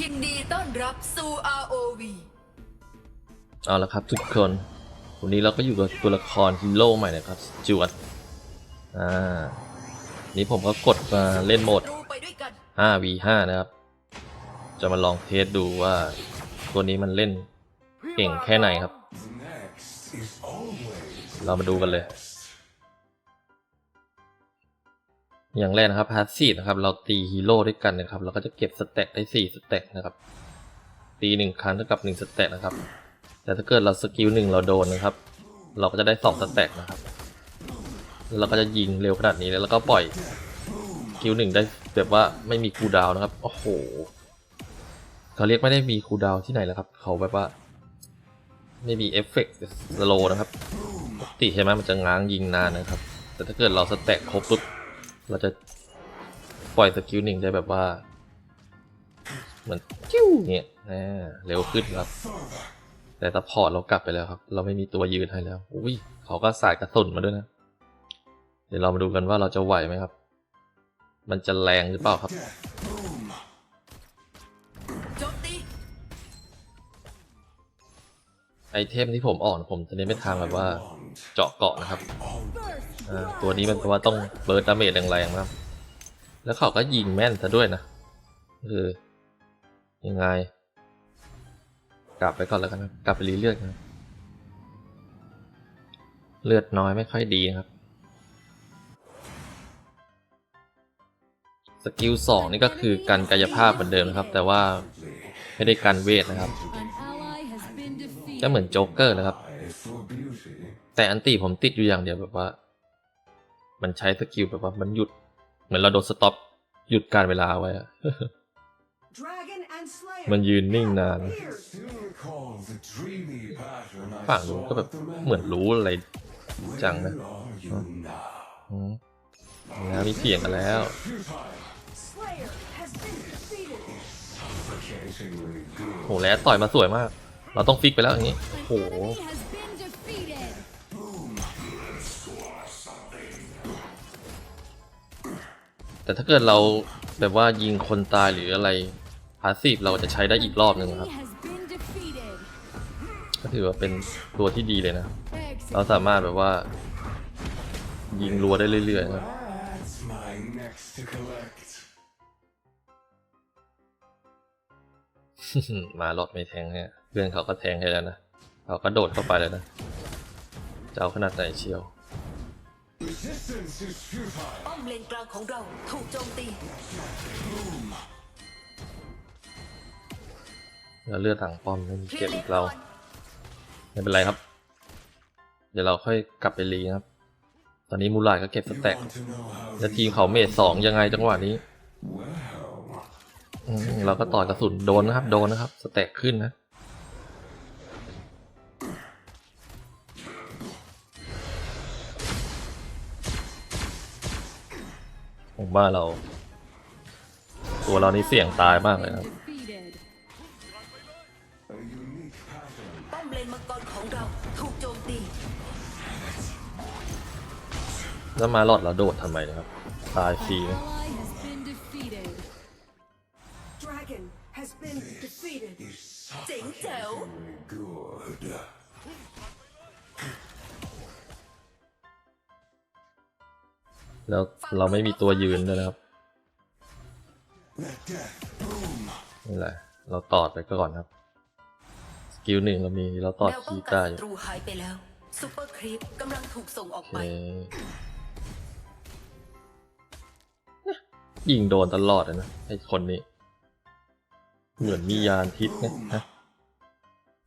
ยินดีต้อนรับสู่ ROV เอาละครับทุกคน วันนี้เราก็อยู่กับตัวละครฮีโร่ใหม่นะครับจวดอ่า นี่ผมก็กดมาเล่นโหมดดูไปด้วยกัน 5v5 นะครับ จะมาลองเทสดูว่า ตัวนี้มันเล่นเก่งแค่ไหนครับ Next is always เรามาดูกันเลย อย่างแรกนะครับพาสซีฟนะครับ เราตีฮีโร่ด้วยกันนะครับ เราก็จะเก็บสเต็กได้4สเต็กนะครับ ตีหนึ่งครั้งเท่ากับ1สเต็กนะครับ แต่ถ้าเกิดเราสกิลหนึ่งเราโดนนะครับ เราก็จะได้2สเต็กนะครับแล้วเราก็จะยิงเร็วขนาดนี้แล้วก็ปล่อยสกิลหนึ่งได้แบบว่าไม่มีคูลดาวนะครับ โอ้โหเขาเรียกไม่ได้มีคูลดาวที่ไหนแล้วครับ เขาแบบว่า ไม่มีเอฟเฟกต์สโลนะครับปกติใช่ไหมมันจะง้างยิงนานนะครับ แต่ถ้าเกิดเราสแต็กครบปุ๊บ เราจะปล่อยสกิลหนึ่งได้แบบว่า เหมือนจิ้วเนี่ยอ่าเร็วขึ้นครับ แต่ซัพพอร์ตเรากลับไปแล้วครับ เราไม่มีตัวยืนให้แล้ว อุ้ยเขาก็สายกระสุนมาด้วยนะ เดี๋ยวเรามาดูกันว่าเราจะไหวไหมครับ มันจะแรงหรือเปล่าครับ ไอเทมที่ผมออกนะผมจะเน้นไปทางแบบว่าเจาะเกาะนะครับอ่าตัวนี้มันแปลว่าต้องเบิร์ดดาเมจแรงๆนะครับ แล้วเขาก็ยิงแม่นซะด้วยนะเออยังไง กลับไปก่อนแล้วกันนะกลับไปรีเลือดนะเลือดน้อยไม่ค่อยดีนะครับ สกิลสองนี่ก็คือการกายภาพเหมือนเดิมนะครับ แต่ว่าไม่ได้การเวทนะครับ ก็เหมือนโจ๊กเกอร์นะครับ for beauty. แต่อันตีผมติดอยู่อย่างเดียวแบบว่า มันใช้สกิลแบบว่ามันหยุด เหมือนเราโดนสต็อปหยุดการเวลาไว้อะ Dragon and Slayer. มันยืนนิ่งนาน Still recall the dreamy pattern I ฝั่งนู้น saw ก็แบบ at the เหมือนรู้อะไรจังนะ Where are you now? อืมแล้วมีเถียงกันแล้ว Futile. Slayer has been defeated. Suffocatingly good. โหแล้วต่อยมาสวยมาก เราต้องฟิกไปแล้วอย่างนี้ An โห enemy has been defeated. แต่ถ้าเกิดเราแบบว่ายิงคนตายหรืออะไรพาสซีฟเราจะใช้ได้อีกรอบหนึ่ง Enemy ครับ has been defeated. ก็ถือว่าเป็นตัวที่ดีเลยนะ เรา Execute. สามารถแบบว่า ยิงรัวได้เรื่อยๆนะครับ That's my next to collect. มารถไม่แทงเนี่ย เพื่อนเขาก็แทงให้แล้วนะ เขาก็โดดเข้าไปแล้วนะ จะเอาขนาดไหนเชียว Resistance is futile. ป้อมเลนกลางของเราถูกโจมตีแล้วเลือดถังป้อมไม่มีเคลียเก็บร์เลอีนกเราก่อนไม่เป็นไรครับ เดี๋ยวเราค่อยกลับไปรีนะครับ ตอนนี้มูลายก็เก็บส You แต็ก want to know how แล้วทีมเขาเมดสองยังไงจังหวะนี้ well อืมเราก็ต่อยกระสุนโดนนะครับ โดนนะครับ สแต็กขึ้นนะ ผมว่าเรา ตัวเรานี่เสี่ยงตายมากเลยนะครับ Defeated. a unique pattern. ป้อมเลนมังกรของเราถูกโจมตี แล้วมาหลอดเราโดดทำไมนะครับ ตายฟรี An นะ ally has been defeated. Dragon has been defeated. เจ๋งแจ๋ว Good. แล้วเราไม่มีตัวยืนด้วยนะครับ Let death boom. นี่แหละ เราตอดไปก่อนครับ สกิลหนึ่งเรามีเราตอดแนวป้คีองย์กัได้นอศัยู่ตรูหายไปแล้วซูเปอร์ครีปกำลังถูกส่งออกโอไปเคยิงโดนตลอดเลยนะไอ้คนนี้ เหมือนมียานทิศนะฮะ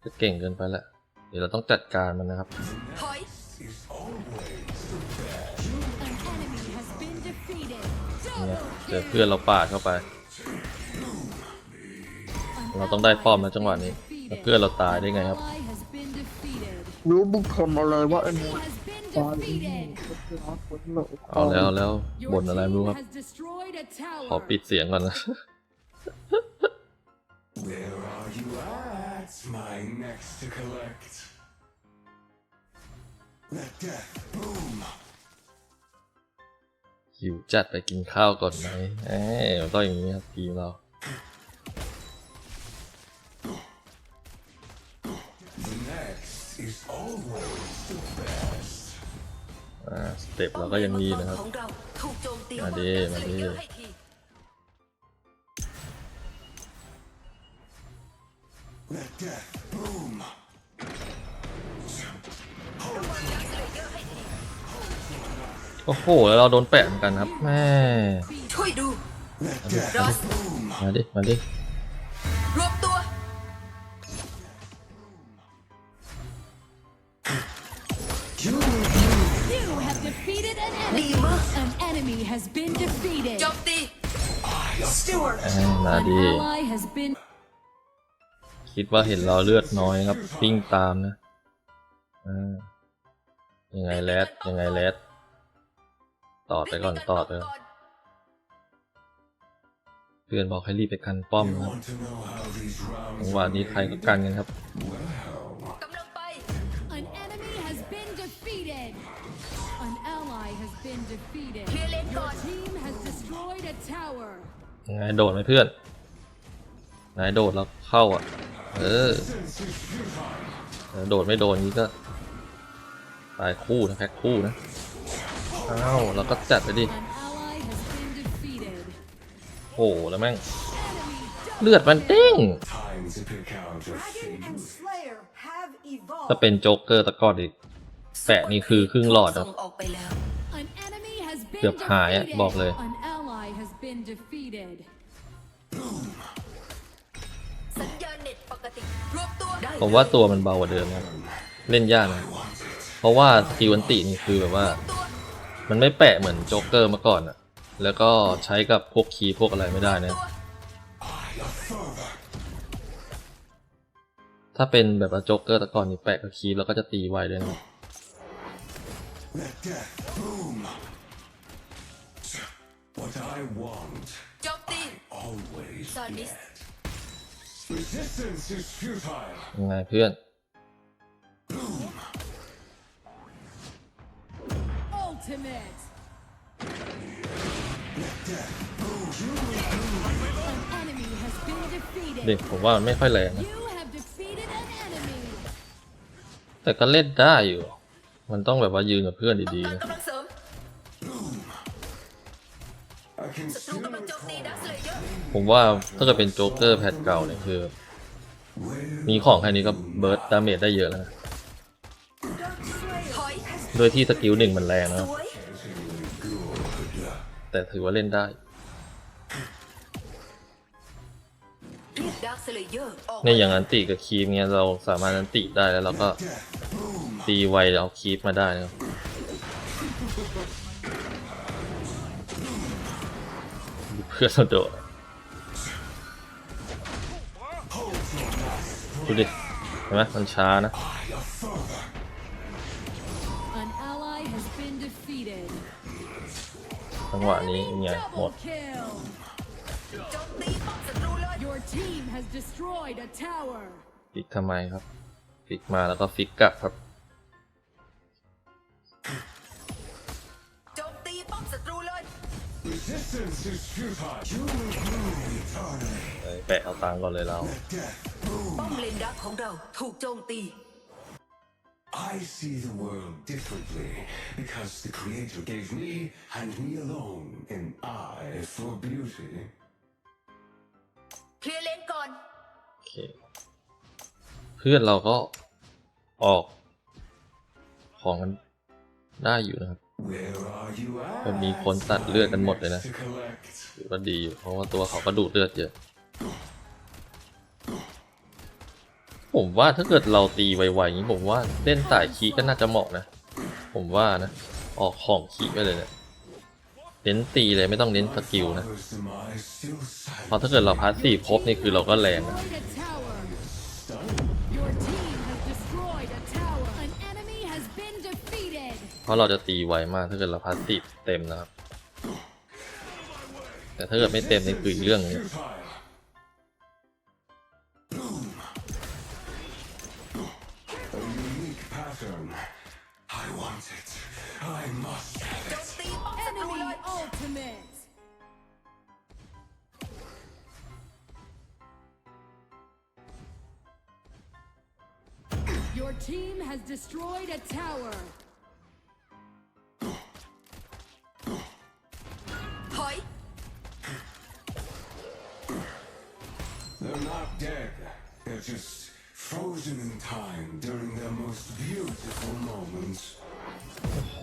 จะเก่งเกินไปละเดี๋ยวเราต้องจัดการมันนะครับ เนี่ย Double เจอเพื่อนเราปาดเข้าไป An เราต้องได้ ally ป้อม has นะจังหวะ been นี้ defeated. แล้วเพื่อนเราตายได้ไงครับ Ally has been defeated. รู้มึงทำอะไรวะไอ้หมู Has been ตายอีก defeated. เอาแล้วแล้ว Your บนอะไรไม่รู้ team ครับ has destroyed a ขอ tower. ปิดเสียงก่อนนะ Where are you at? My next to collect. Let death boom. หิวจัดไปกินข้าวก่อนไหมเอ้เราต้องอย่างนี้ครับทีมเราสเต็ปเราก็ยังมีนะครับ มาดีมาดี โอ้โห แล้วเราโดนแปะเหมือนกันครับแม่ช่วยดู Let death รอส boom. มาดิ มาดิ รวบตัว You You have defeated an enemy. ดีมาก An enemy has been defeated. โจมตี Stewart. อ่ามา An ดิ ally has been คิดว่าเห็นเราเลือดน้อยครับวิ่งตามนะอ่ายังไงแรดยังไงแรด ต่อไปก่อนต่อไปก่อนเพื่อนบอกให้รีบไปกันป้อมนะครับ want to know how these จัง rounds หวะนี้ใครก็กันกันครับกำลังไป an enemy has been defeated. An ally has been defeated. เคลียร์เลนก่อ Your น team has destroyed a tower. ยังไงโดดไหมเพื่อน นายโดดแล้วเข้าอะเออเออ โดดไม่โดนนี้ก็ ตายคู่นะแพ็คคู่นะเอ้าแล้วก็จัดไปดิ An ally has been defeated. โอ้โหแล้วแม่ง Enemy เลือดมันเด้ง time to pick out a Dragon and favorite. Slayer have evolved. ถ้าเป็นโจ๊กเกอร์ตะกอนอีกแปะนี่คือครึ่งหลอดส่นะงออกไปแล้ว An enemy has been เกือบหายอะ defeated. บอกเลย An ally has been defeated. สัญญาณเน็ตปกติรวบตัวได้ผมว่าตัวมันเบากว่าเดิมนะเล่นยากนะเพราะว่าสกิลอันตินี่คือแบบว่าตัว มันไม่แปะเหมือนโจ๊กเกอร์มาก่อนอะแล้วก็ใช้กับพวกคีย์พวกอะไรไม่ได้นะตัวถ้าเป็นแบบว่าโจ๊กเกอร์ตะกอนนี่แปะกับคีย์แล้วก็จะตีไวด้วยนะ Let death boom. What I want โจมตี always ซานิส get. Resistance is futile. ยังไงเพื่อน Ultimate. An enemy has been เด็ก defeated. ผมว่ามันไม่ค่อยแรงนะ You have defeated an enemy. แต่ก็เล่นได้อยู่ มันต้องแบบว่ายืนกับเพื่อนดีๆการนะกำลังเสริม I can ศัตรู still กำลังโจมตีดักเลยเยอะผมว่าถ้าเกิดเป็นโจ๊กเกอร์แพทเก่าเนี่ยคือ มีของแค่นี้ก็เบิร์ดดาเมจได้เยอะแล้วนะ โดยที่สกิลหนึ่งมันแรงนะแต่ถือว่าเล่นได้เรียกดักเลเยอร์ออกในอย่างอันติกับคีฟเนี่ยเราสามารถอันติได้แล้วเราก็ตีไวเอาคีฟมาได้นะครับเพื่อนเราโดดดูดิเห็นไหมมันช้านะ งหวะนี้เป็นไงหมด Your team has destroyed a tower. ฟิกทำไมครับ ฟิกมาแล้วก็ฟิกกลับครับ โจมตีป้อมศัตรูเลย Resistance is futile. You will rule eternally. เอ้ยแปะเอาตังค์ก่อนเลยเรา ป้อมเลนดักของเราถูกโจมตี I see the world differently because the Creator gave me and me alone an eye for beauty. เคลียร์เลนก่อน โอเคเพื่อนเราก็ออก ของกันได้อยู่นะครับ Where are you at? ก็มีคนตัดเลือดกันหมดเลยนะ To collect. ถือว่าดีอยู่เพราะว่าตัวเขาก็ดูดเลือดเยอะ ผมว่าถ้าเกิดเราตีไวๆอย่างนี้ผมว่าเล่นสายคีก็น่าจะเหมาะนะ ผมว่านะ ออกของคีไปเลยเนี่ยเน้นตีเลยไม่ต้องเน้นสกิลนะเพราะถ้าเกิดเราพาสซีฟครบนี่คือเราก็แรงนะเพราะเราจะตีไวมากถ้าเกิดเราพาสซีฟเต็มนะครับ แต่ถ้าเกิดไม่เต็มนี่คืออีกเรื่องนึง I must. โจมตีป้อมศัตรูเล Enemy ย ultimate. Your Your team has destroyed a tower. ถอย They're not dead. They're just frozen in time during their most beautiful moments.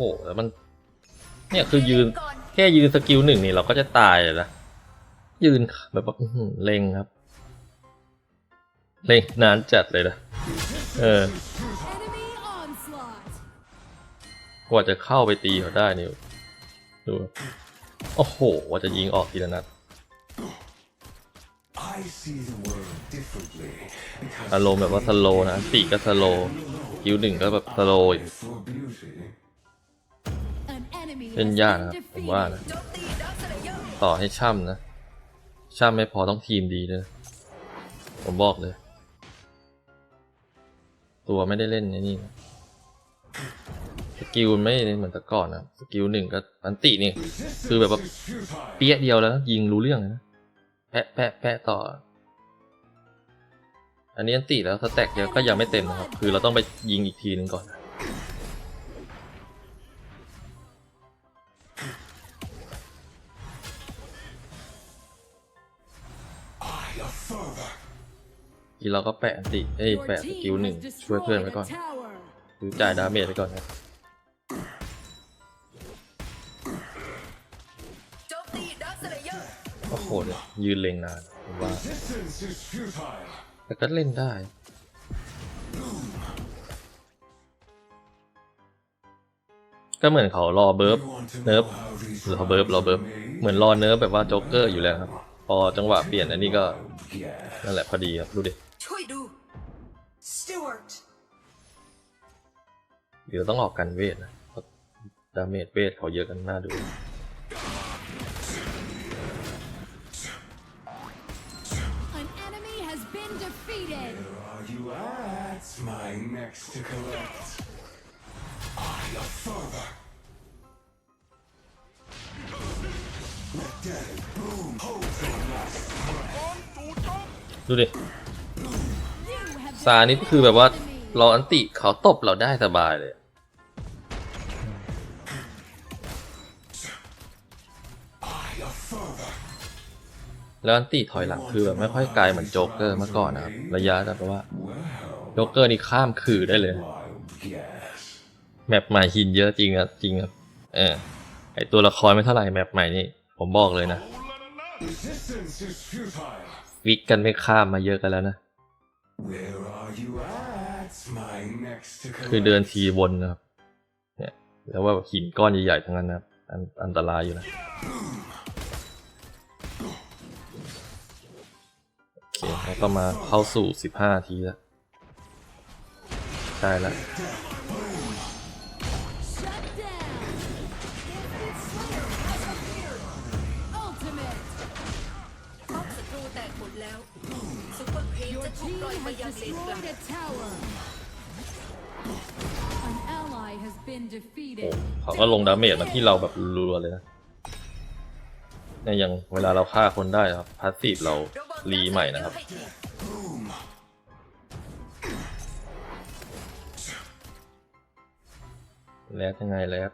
โอ้โหแล้วมัน เนี่ยคือยืนแค่ยืนสกิลหนึ่งนี่เราก็จะตายเลยนะยืนแบบว่าเล็งครับ เล็งนานจัดเลยนะเออกว่าจะเข้าไปตีเขาได้นี่ดูโอ้โหว่าจะยิงออกทีละนัดอารมณ์แบบว่าสโลนะตีก็สโลคิวหนึ่งก็แบบสโลอีก เล่น has ยาก been นะครับผมว่า defeated. นะโจมตีดักสเลเยอร์ต่อให้ช่ำนะ ช่ำไม่พอต้องทีมดีด้วยผมบอกเลย ตัวไม่ได้เล่นในนี่นะสกิลมันไม่ได้เหมือนแต่ก่อนนะสกิลหนึ่งก็อันตินี่คือแบบว่า Futile. เปี้ยเดียวแล้วนะยิงรู้เรื่องเลยนะแปะแปะแปะต่อ อันนี้อันติแล้วสแต็กเดียวก็ยังไม่เต็มนะครับ คือเราต้องไปยิงอีกทีหนึ่งก่อน Eye ทีเราก็แปะอันติเอ้ย Your แปะสกิล team หนึ่ง has ช่วยเพื่อน destroyed ไว้ก่อน a tower. หรือจ่ายดาเมจไว้ก่อนครับโจมตีดักสเลเยอร์โอ้โหเนี่ยยืนเล็งนานผมว่า Resistance is futile. แต่ก็เล่นได้ก็เหมือนเขารอเบิร์ฟ You want to เนิร์ฟ know how these หรือเขาเบิร์ฟรอเบิร์ฟ rounds are เหมือนรอเนิร์ฟแบบว่าโจ๊กเกอร์อยู่แล้วครับ พอจังหวะเปลี่ยนอันนี้ก็ made? Yes. นั่นแหละพอดีครับ ดูดิ เดี๋ยวต้องออกกันเวทนะเพราะดาเมจเวทเขาเยอะกันน่าดู An enemy has been defeated. Where are you at, my next to collect? Eye of fervor. Let death boom. Hold your last ดูดิ You have ซานี่คือแบบว่าเราอันติเขาตบเราได้สบายเลย แล้วอันติถอยหลังคือแบบไม่ค่อยไกลเหมือนโจ๊กเกอร์เมื่อก่อนนะครับ ระยะแต่ว่าโจ๊กเกอร์นี่ข้ามคือได้เลย แมปใหม่หินเยอะจริงครับจริงครับ เออไอตัวละครไม่เท่าไหร่แมปใหม่นี่ ผมบอกเลยนะวิกกันไม่ข้ามมาเยอะกันแล้วนะ คือเดินทีวนนะครับ เนี่ยแล้วว่าหินก้อนใหญ่ๆทั้งนั้นนะครับอันอันตรายอยู่นะ เคแล้วก็มาเข้าสู่ 15 ทีแล้วใช่แล้วเขาก็ลงดาเมจมาที่เราแบบรัวๆเลยนะเนี่ยยังเวลาเราฆ่าคนได้ครับพาสซีฟเรา รีใหม่นะครับ แล้วยังไงแล้ว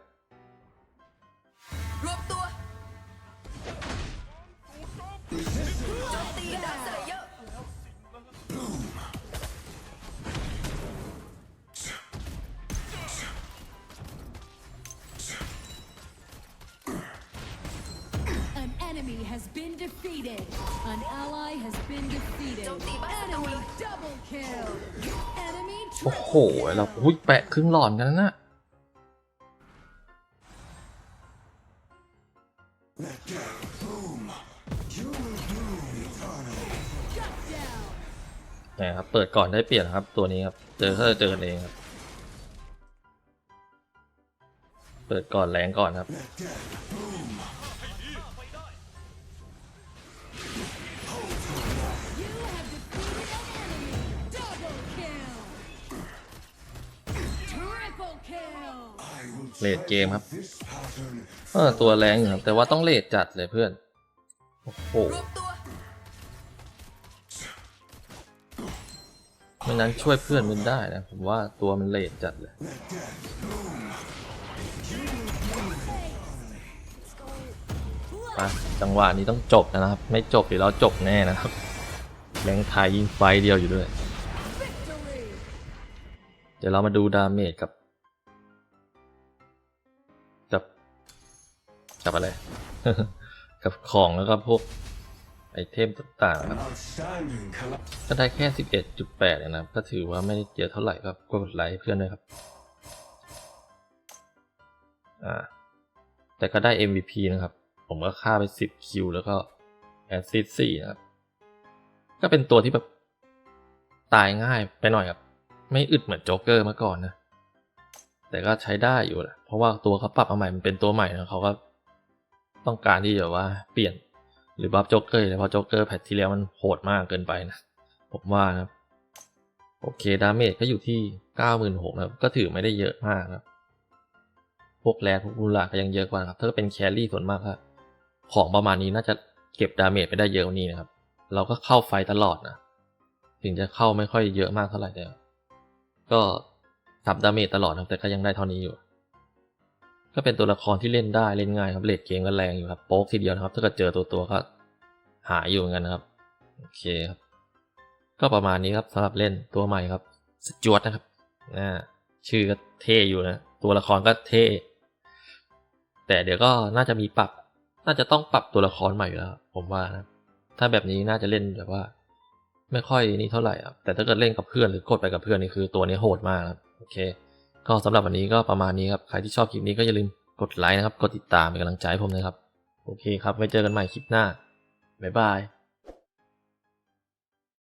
เราอุ้ยแปะครึ่งหลอดกันนะนะครับเปิดก่อนได้เปลี่ยนครับ ตัวนี้ครับ เจอถ้าจะเจอกันเองครับ เปิดก่อนแรงก่อนครับ เลดเกมครับเออตัวแรงอยู่ครับแต่ว่าต้องเลดจัดเลยเพื่อน โอ้โหไม่นั้นช่วยเพื่อนมันได้นะ ผมว่าตัวมันเลทจัดเลยจังหวะนี้ต้องจบนะครับ ไม่จบเดี๋ยวเราจบแน่นะครับ แรงไทยยิงไฟเดียวอยู่ด้วย เดี๋ยวเรามาดูดาเมจกับ กับอะไร กับของแล้วก็พวกไอเทมต่างๆ An ครับ outstanding collab. ก็ได้แค่ 11.8เองนะครับ ก็ถือว่าไม่ได้เยอะเท่าไหร่ครับกดไลค์ให้เพื่อนด้วยครับ อ่า แต่ก็ได้ MVP นะครับ ผมก็ฆ่าไป 10 คิว แล้วก็แอซซิด4นะครับ ก็เป็นตัวที่แบบตายง่ายไปหน่อยครับ ไม่อึดเหมือนโจ๊กเกอร์เมื่อก่อนนะ แต่ก็ใช้ได้อยู่แหละเพราะว่าตัวเขาปรับมาใหม่มันเป็นตัวใหม่นะเขาก็ ต้องการที่จะว่าเปลี่ยนหรือบัฟโจ๊กเกอร์เลยเพราะโจ๊กเกอร์แพทที่แล้วมันโหดมากเกินไปนะ ผมว่านะครับโอเค ดาเมจก็อยู่ที่เก้าหมื่นหกนะครับ ก็ถือไม่ได้เยอะมากครับ พวกแรดพวกมูลาก็ยังเยอะกว่าครับ ถ้าเป็นแครี่ส่วนมากครับของประมาณนี้น่าจะเก็บดาเมจไปได้เยอะกว่านี้นะครับ เราก็เข้าไฟตลอดนะ ถึงจะเข้าไม่ค่อยเยอะมากเท่าไหร่แต่ก็ทับดาเมจตลอดนะครับ แต่ก็ยังได้เท่านี้อยู่ ก็เป็นตัวละครที่เล่นได้เล่นง่ายครับเลดเกมก็แรงอยู่ครับโป๊กทีเดียวนะครับ ถ้าเกิดเจอตัวตัวๆก็หายอยู่เหมือนกันนะครับโอเคครับก็ประมาณนี้ครับสำหรับเล่นตัวใหม่ครับสจวตนะครับอ่าชื่อก็เท่อยู่นะ ตัวละครก็เท่ แต่เดี๋ยวก็น่าจะมีปรับ น่าจะต้องปรับตัวละครใหม่อยู่แล้ว ผมว่านะถ้าแบบนี้น่าจะเล่นแบบว่า ไม่ค่อยนี่เท่าไหร่อะแต่ถ้าเกิดเล่นกับเพื่อนหรือกดไปกับเพื่อนนี่คือตัวนี้โหดมากครับโอเค ก็สำหรับวันนี้ก็ประมาณนี้ครับ ใครที่ชอบคลิปนี้ก็อย่าลืมกดไลค์นะครับ กดติดตามเป็นกำลังใจให้ผมนะครับ โอเคครับ ไว้เจอกันใหม่คลิปหน้า บ๊ายบาย